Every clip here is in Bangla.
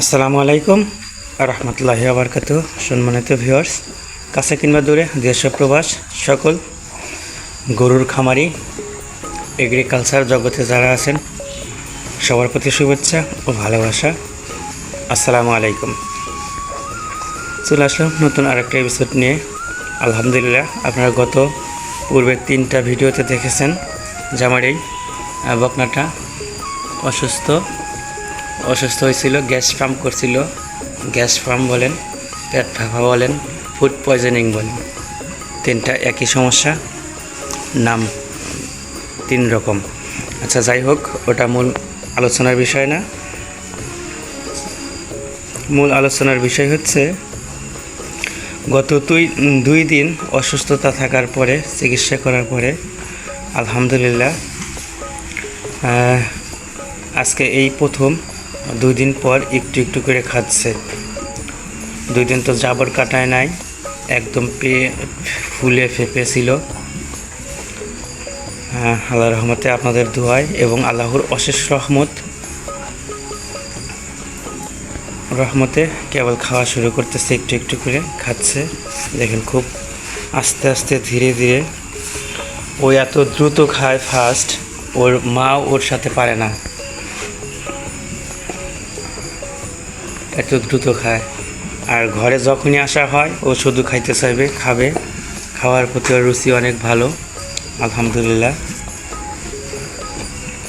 আসসালামু আলাইকুম, রহমতুল্লাহি আবরকাত সম্মানিত ভিউয়ার্স কাছে কিংবা দূরে, দেশ প্রবাস, সকল গরুর খামারি এগ্রিকালচার জগতে যারা আছেন, সবার প্রতি শুভেচ্ছা ও ভালোবাসা। আসসালামু আলাইকুম। চলে আসলাম নতুন আরেকটা এপিসোড নিয়ে। আলহামদুলিল্লাহ, আপনারা গত পূর্বের তিনটা ভিডিওতে দেখেছেন যে আমার এই বকনাটা অসুস্থ। অসুস্থ হয়েছিল, গ্যাস ফার্ম করছিল। গ্যাস ফার্ম বলেন, পেট ফাঁপা বলেন ফুড পয়জনিং বলেন। তিনটা একই সমস্যা, নাম তিন রকম। আচ্ছা যাই হোক, ওটা মূল আলোচনার বিষয় না। মূল আলোচনার বিষয় হচ্ছে, গত দুই দুই দিন অসুস্থতা থাকার পরে, চিকিৎসা করার পরে, আলহামদুলিল্লাহ আজকে এই প্রথম দুই দিন পর একটু একটু করে খাচ্ছে। দুই দিন তো জাবর কাটায় নাই একদম পেয়ে ফুলে ফেপে ছিল হ্যাঁ, আল্লাহ রহমতে আপনাদের দোয়ায় এবং আল্লাহর অশেষ রহমত। রহমতে কেবল খাওয়া শুরু করতেছে একটু একটু করে খাচ্ছে। দেখেন খুব আস্তে আস্তে ধীরে ধীরে ও এত দ্রুত খায় ফার্স্ট ওর মা ওর সাথে পারে না। এত দ্রুত খায়। আর ঘরে যখনই আসা হয়, ও শুধু খাইতে চাইবে, খাবে। খাওয়ার প্রতি ওর রুচি অনেক ভালো, আলহামদুলিল্লাহ।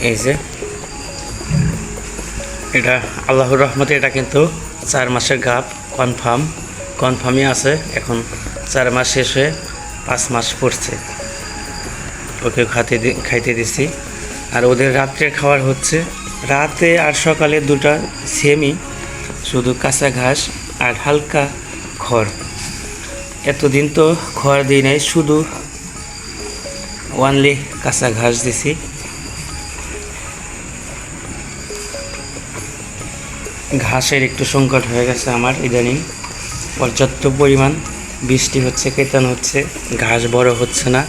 এই যে, এটা আল্লাহর রহমতে এটা কিন্তু চার মাসের গাপ কনফার্ম কনফার্মই আছে, এখন চার মাস শেষ হয়ে পাঁচ মাস পড়ছে। ওকে খাতে খাইতে দিছি। আর ওদের রাত্রে খাবার হচ্ছে, রাতে আর সকালে দুটা সেমই শুধু কাঁচা ঘাস আর হালকা খড়। এতদিন তো খড় দিই নাই, শুধু ওয়ানলি কাঁচা ঘাস দিছি। ঘাসের একটু সংকট হয়ে গেছে আমার ইদানিং। পর্যাপ্ত পরিমাণ বৃষ্টি হচ্ছে, কেতন হচ্ছে, ঘাস বড় হচ্ছে না,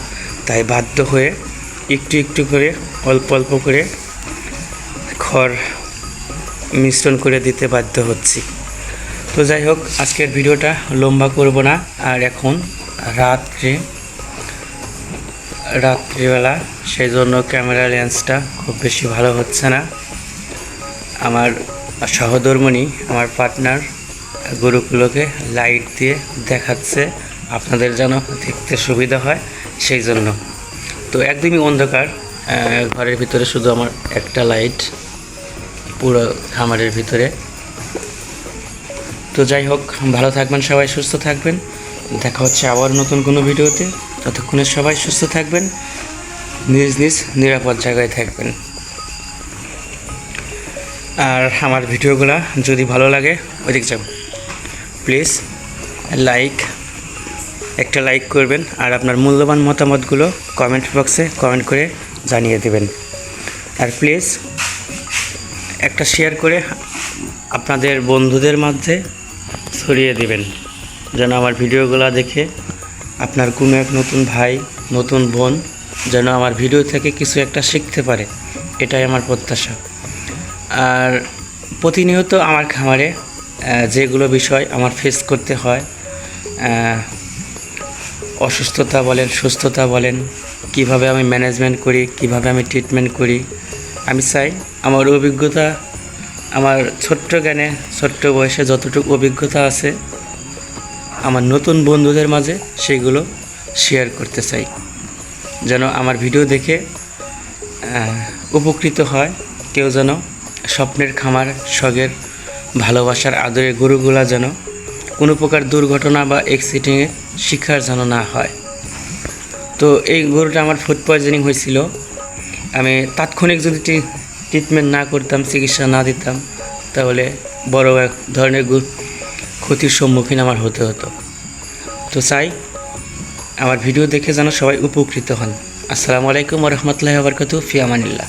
তাই বাধ্য হয়ে একটু একটু করে, অল্প অল্প করে খড় মিশ্রণ করে দিতে বাধ্য হচ্ছি। তো যাই হোক, আজকের ভিডিওটা লম্বা করব না। আর এখন রাত্রে, রাত্রিবেলা সেই জন্য ক্যামেরা লেন্সটা খুব বেশি ভালো হচ্ছে না। আমার সহধর্মণী আমার পার্টনার গরুগুলোকে লাইট দিয়ে দেখাচ্ছে। আপনাদের যেন দেখতে সুবিধা হয় সেই জন্য। তো একদমই অন্ধকার ঘরের ভিতরে শুধু আমার একটা লাইট। পুরো খামারের ভিতরে। তো যাই হোক, ভালো থাকবেন সবাই, সুস্থ থাকবেন। দেখা হচ্ছে আবার নতুন কোনো ভিডিওতে। ততক্ষণে সবাই সুস্থ থাকবেন, নিজ নিজ নিরাপদ জায়গায় থাকবেন। আর আমার ভিডিওগুলো যদি ভালো লাগে, ওইদিক যাব প্লিজ, লাইক, একটা লাইক করবেন। আর আপনার মূল্যবান মতামতগুলো কমেন্ট বক্সে কমেন্ট করে জানিয়ে দেবেন। আর প্লিজ একটা শেয়ার করে আপনাদের বন্ধুদের মধ্যে ছড়িয়ে দিবেন, যেন আমার ভিডিওগুলো দেখে আপনার কোনো এক নতুন ভাই, নতুন বোন যেন আমার ভিডিও থেকে কিছু একটা শিখতে পারে। এটাই আমার প্রত্যাশা। আর প্রতিনিয়ত আমার খামারে যেগুলো বিষয় আমার ফেস করতে হয় অসুস্থতা বলেন, সুস্থতা বলেন, কীভাবে আমি ম্যানেজমেন্ট করি, কীভাবে আমি ট্রিটমেন্ট করি আমি চাই আমার অভিজ্ঞতা, আমার ছোট্ট জ্ঞানে, ছোট্ট বয়সে যতটুকু অভিজ্ঞতা আছে, আমার নতুন বন্ধুদের মাঝে সেগুলো শেয়ার করতে চাই। যেন আমার ভিডিও দেখে উপকৃত হয়, কেউ যেন স্বপ্নের খামার শখের ভালোবাসার আদরের গরুগুলা যেন কোনো প্রকার দুর্ঘটনা বা অ্যাক্সিডেন্টের শিকার যেন না হয়। তো এই গরুটা আমার ফুড পয়জনিং হয়েছিল। আমি তাৎক্ষণিক যদি ট্রিটমেন্ট না করতাম, চিকিৎসা না দিতাম, তাহলে বড় এক ধরনের ক্ষতির সম্মুখীন আমার হতে হতো। তো চাই আমার ভিডিও দেখে যেন সবাই উপকৃত হন। আসসালামু আলাইকুম রহমতুল্লাহ বরকত ফিয়ামানিল্লাহ